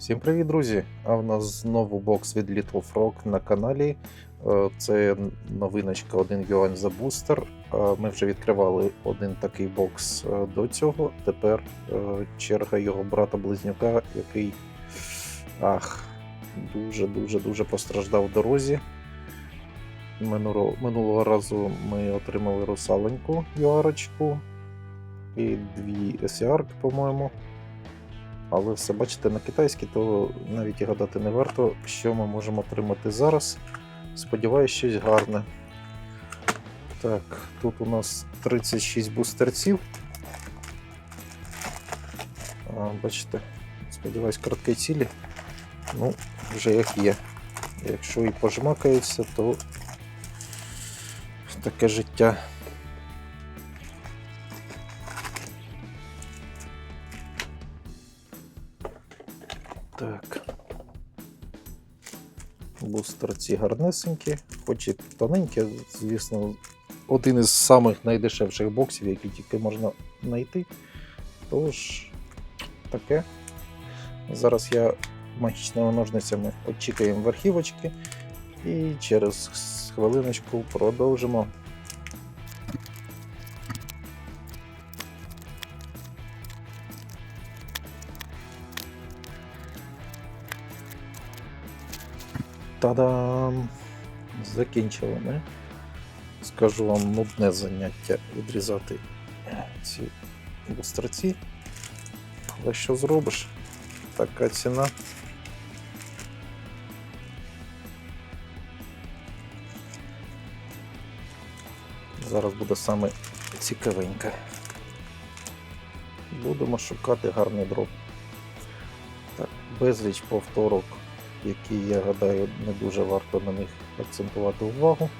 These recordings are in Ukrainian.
Всім привіт, друзі! А в нас знову бокс від Little Frog на каналі. Е, Це новиночка 1 юань за бустер. Е, Ми вже відкривали один такий бокс е, до цього. Тепер черга його брата-близнюка, який ах, дуже-дуже дуже постраждав в дорозі. Минулого, разу ми отримали русаленьку юарочку і дві SR, по-моєму. Але все бачите на китайській, то навіть і гадати не варто, що ми можемо отримати зараз. Сподіваюсь, щось гарне. Так, тут у нас 36 бустерців. А, бачите, сподіваюсь, короткі цілі. Ну, вже як є. Якщо і пожмакається, то таке життя. Так. Бустерці гарнесенькі, хоч і тоненькі, звісно, один із самих найдешевших боксів, які тільки можна знайти. Тож, таке. Зараз я магічними ножницями очікуємо в архівочки і через хвилиночку продовжимо. Та-дам! Закінчили ми. Скажу вам нудне заняття відрізати ці бустерці. Але що зробиш? Така ціна. Зараз буде саме цікавеньке. Будемо шукати гарний дроп. Так, безліч повторок які, я гадаю, не дуже варто на них акцентувати увагу.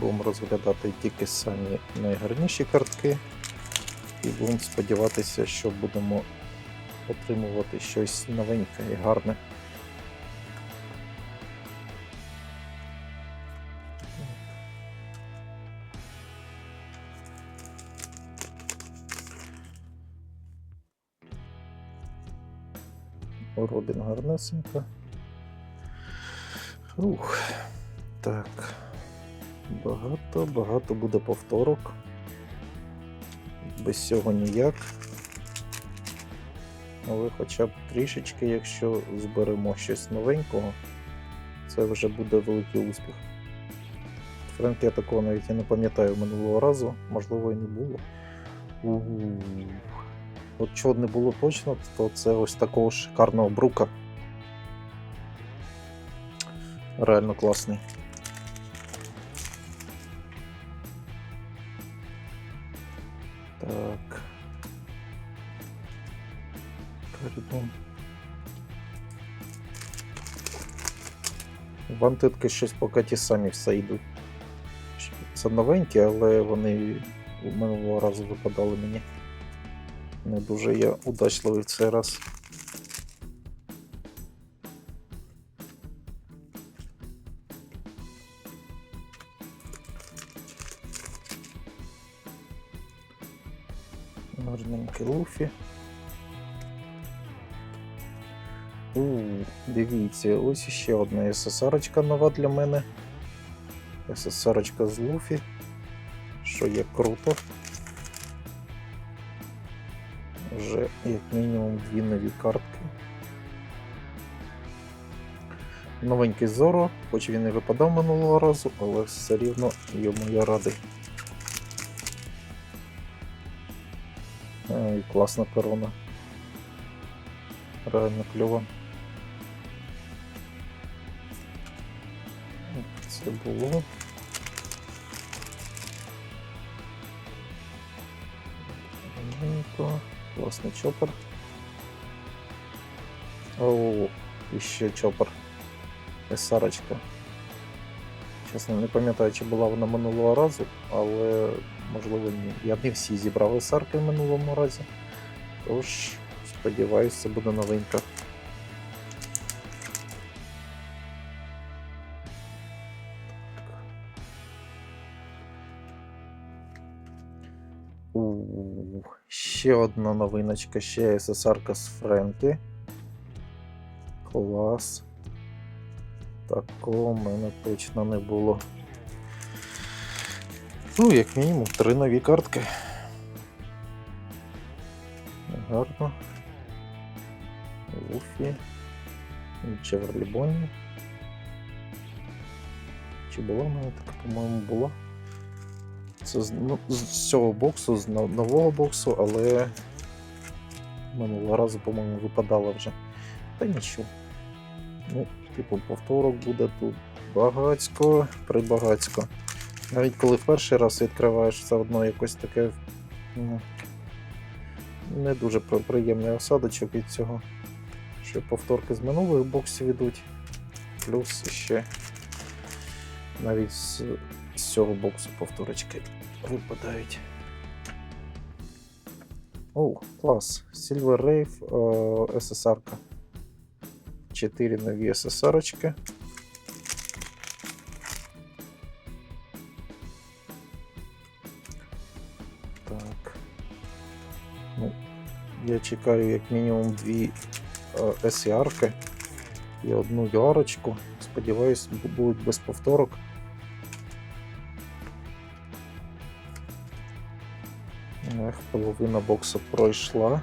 Будемо розглядати тільки самі найгарніші картки і будемо сподіватися, що будемо отримувати щось новеньке і гарне. Робін гарнесенька. Ух. Так. Багато, багато буде повторок. Без цього ніяк. Але хоча б трішечки, якщо зберемо щось новенького, це вже буде великий успіх. Френк я такого навіть і не пам'ятаю минулого разу, можливо і не було. У-у-у. От чого не було точно, то це ось такого шикарного брука. Реально класний. Так. Коридон. Вантитки щось поки ті самі все йдуть. Це новенькі, але вони у минулого разу випадали мені. Не дуже я удачливий в цей раз. Гарненький Луфі. У, дивіться, ось іще одна SSR нова для мене. SSR з Луфі, що є круто. Вже як мінімум дві нові картки. Новенький Зоро, хоч він і випадав минулого разу, але все рівно йому я радий. Ай, класна корона. Реально кльово. Це було. Класний чопер. О, і ще чопер. Есарочка. Чесно, не пам'ятаю, чи була вона минулого разу, але можливо ні. Я не всі зібрав есарки в минулому разі. Тож, сподіваюся, це буде новинка. Ще одна новиночка, ще SSR з Френкі. Клас. Такого в мене точно не було. Ну, як мінімум, три нові картки. Гарно. Луфі. Чеверлі Бонні. Чи була в мене така, по-моєму, була. Це з, ну, з цього боксу, з нового боксу, але минулого разу, по-моєму, випадала вже. Та нічого. Ну, типу, повторок буде тут багацько, прибагацько. Навіть коли перший раз відкриваєш, все одно якось таке ну, не дуже приємний осадочок від цього. Що повторки з минулих боксів ідуть. Плюс ще навіть з, з цього боксу повторочки випадають. О, клас. Silver Rave е, SSR-ка. Чотири нові SSR-очки. Так. Я чекаю як мінімум дві е, SR-ки і одну ярочку. Сподіваюсь, будуть без повторок. Ех, половина боксу пройшла.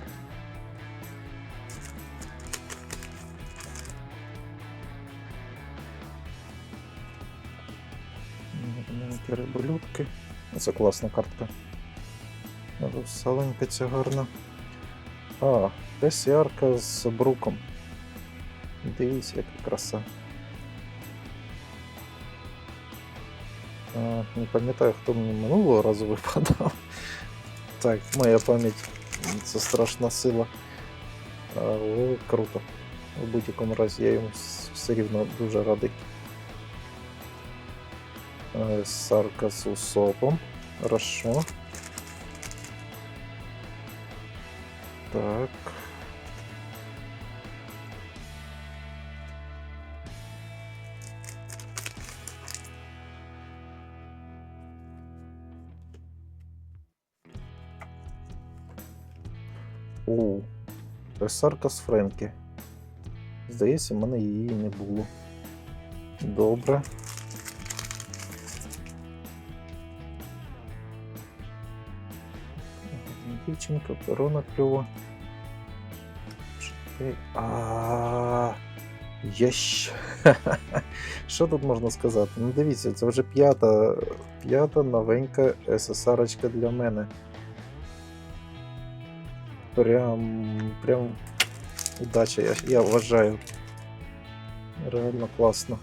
Риболюдки. Це класна картка. Русаленька ця гарна. А, десь ярка з бруком. Дивіться, яка краса. А, не пам'ятаю, хто мені минулого разу випадав. Так, моя пам'ять це страшна сила. Але круто. У будь-якому разі я йому все рівно дуже радий. Е, Сарка усопом. Хорошо. Так. У. Сарка з Френкі. Здається, в мене її не було. Добре. Дівчинка, корона кльова. Чекай. А. Я ще. Що тут можна сказати? Ну дивіться, це вже п'ята, п'ята новенька СССРочка для мене. Прям. Прям удача, я, я вважаю. Реально класно.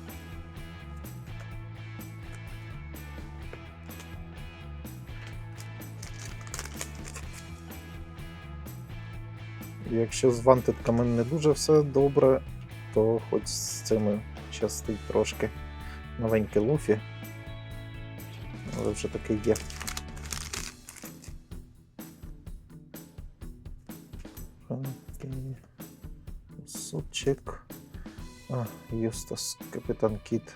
Якщо з вантитками не дуже все добре, то хоч з цими щастить трошки новеньке луфі. Але вже таке є. Сучик. А, Юстас, капітан Кіт.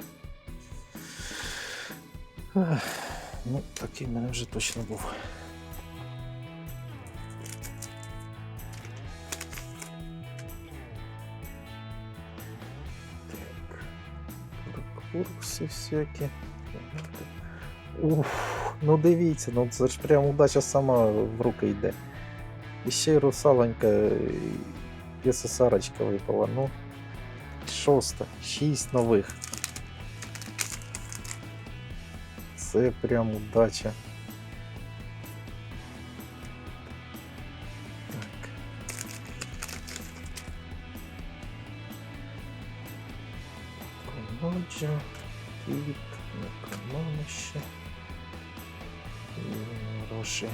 Ну, такий в мене вже точно був. Так. Курси всякі. Уф, ну дивіться, ну це ж прям удача сама в руки йде. І ще й русаленька і СССРочка випала. Ну, шоста, шість нових. Це прям удача. Коноджа, кіт, некроманище. І гроші.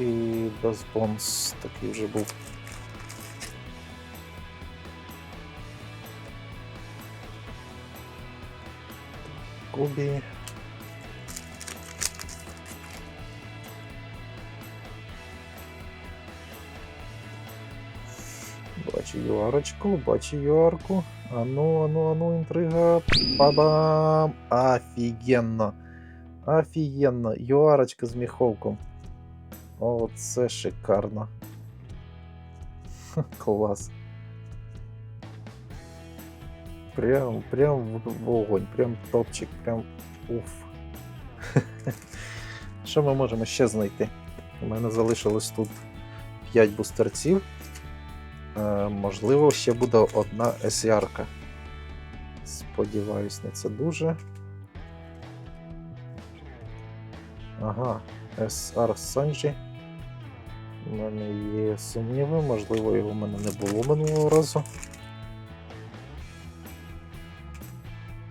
І Дазбонс такий вже був. Кубі. Бачу юарочку, бачу юарку. Ану, ану, ану, інтрига. Па-бам! Офігенно! Офігенно! Юарочка з міховком. О, це шикарно. Клас. Прям, прям в- вогонь, прям топчик, прям уф. Що ми можемо ще знайти? У мене залишилось тут 5 бустерців. Е, можливо, ще буде одна SR-ка. Сподіваюсь на це дуже. Ага, SR Санджі. У мене є сумніви, можливо, його в мене не було минулого разу.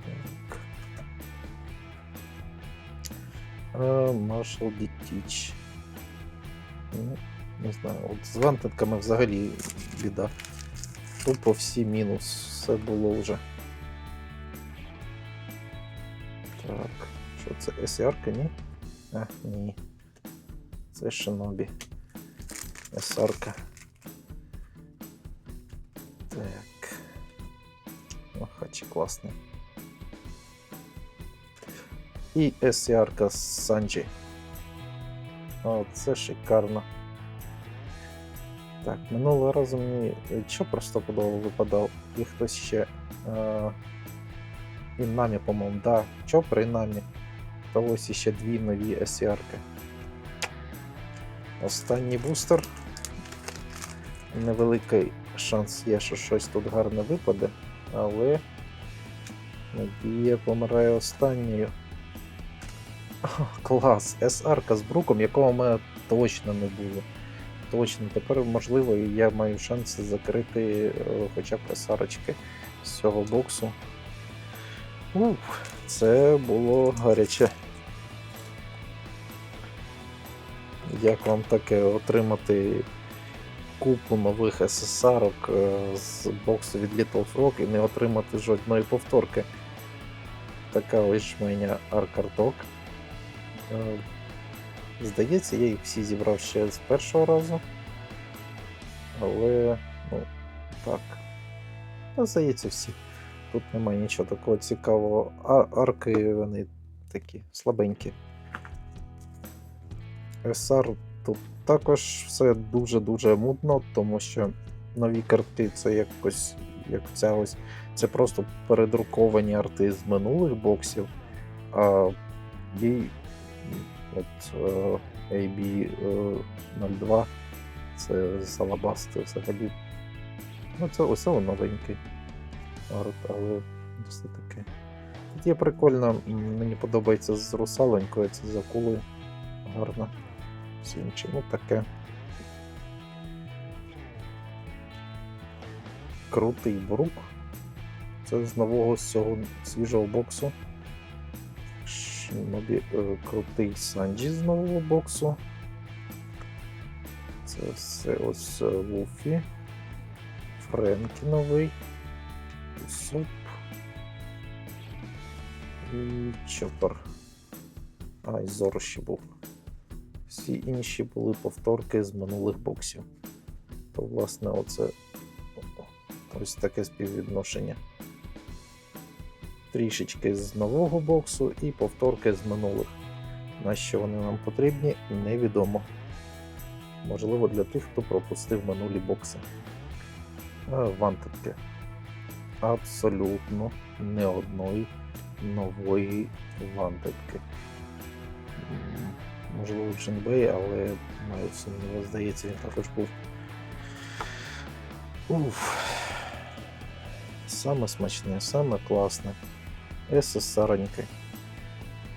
Так. Е, Marshall Ditich. Ну, не знаю, от з вантедками взагалі біда. Тупо всі мінус, все було вже. Так, що це SR-ка, ні? А, ні. Це Шинобі. SR-ка. Так. О, хачі класний. І SR-ка з Санджі. О, це шикарно. Так, минулого разу мені що просто подобало випадав, і хтось ще. Е, намі, по-моєму, да, Чопер і намі. Та ось іще дві нові SR-ки. Останній бустер. Невеликий шанс є, що щось тут гарне випаде, але надія помирає останньою. Клас! SR-ка з бруком, якого в мене точно не було. Точно, тепер, можливо, я маю шанс закрити е, хоча б SR-очки з цього боксу. Ух, це було гаряче. Як вам таке отримати купу нових SSR з боксу від Little Frog і не отримати жодної повторки? Така ось жменя аркарток. Здається, я їх всі зібрав ще з першого разу. Але, ну, так. Ну, здається, всі. Тут немає нічого такого цікавого. А арки вони такі слабенькі. SR тут також все дуже-дуже мудно, тому що нові картки це якось як ця ось. Це просто передруковані арти з минулих боксів. А їй от е, AB02 це з Алабасти взагалі. Ну, це ось новенький але все таки. Тут є прикольно, мені подобається з русаленькою, це з акулою. Гарно. Все інше, ну таке. Крутий брук. Це з нового з цього свіжого боксу. Шинобі е, крутий Санджі з нового боксу. Це все ось е, Луфі. Френкі новий. Суп. І Чопер. А, і Зоро ще був. Всі інші були повторки з минулих боксів. То, власне, оце ось таке співвідношення. Трішечки з нового боксу і повторки з минулих. На що вони нам потрібні, невідомо. Можливо, для тих, хто пропустив минулі бокси. А, Абсолютно не одної нової вантедки. Можливо, в Джинбей, але маю сумніви, здається, він також був. Уф. Саме смачне, саме класне. СССРоньки.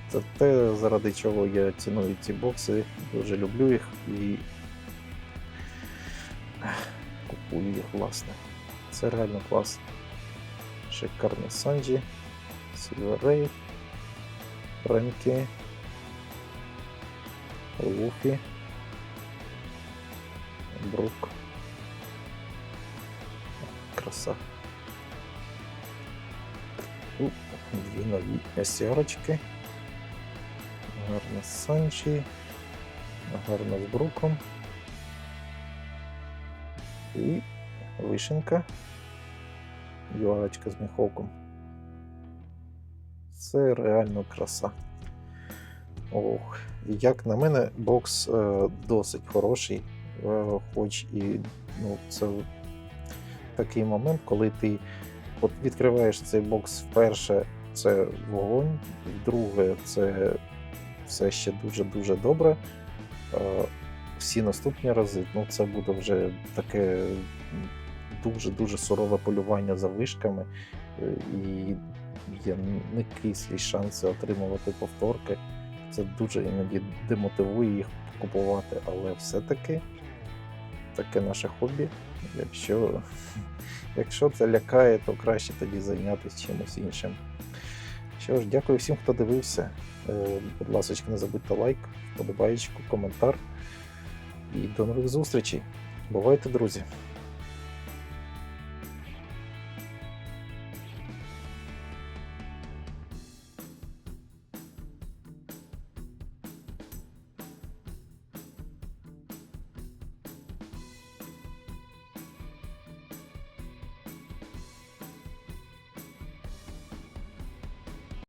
Це те, заради чого я ціную ці бокси, дуже люблю їх і купую їх, власне. Це реально клас. Шикарний Санджі, Сільверей, Френкі, Луфі, Брук. Краса. Дві нові есярочки. Гарно з Санчі. Гарно з Бруком. І вишенка. Юарочка з міховком. Це реально краса. Ох, як на мене, бокс е, досить хороший, е, хоч і ну, це такий момент, коли ти От відкриваєш цей бокс вперше, це вогонь, вдруге, це все ще дуже-дуже добре. Е, Всі наступні рази, ну це буде вже таке дуже-дуже сурове полювання за вишками, е, і є некислі шанси отримувати повторки. Це дуже іноді демотивує їх купувати, але все-таки таке наше хобі. Якщо, якщо це лякає, то краще тоді зайнятися чимось іншим. Що ж, дякую всім, хто дивився. Е, Будь ласка, не забудьте лайк, вподобаєчку, коментар. І до нових зустрічей. Бувайте, друзі!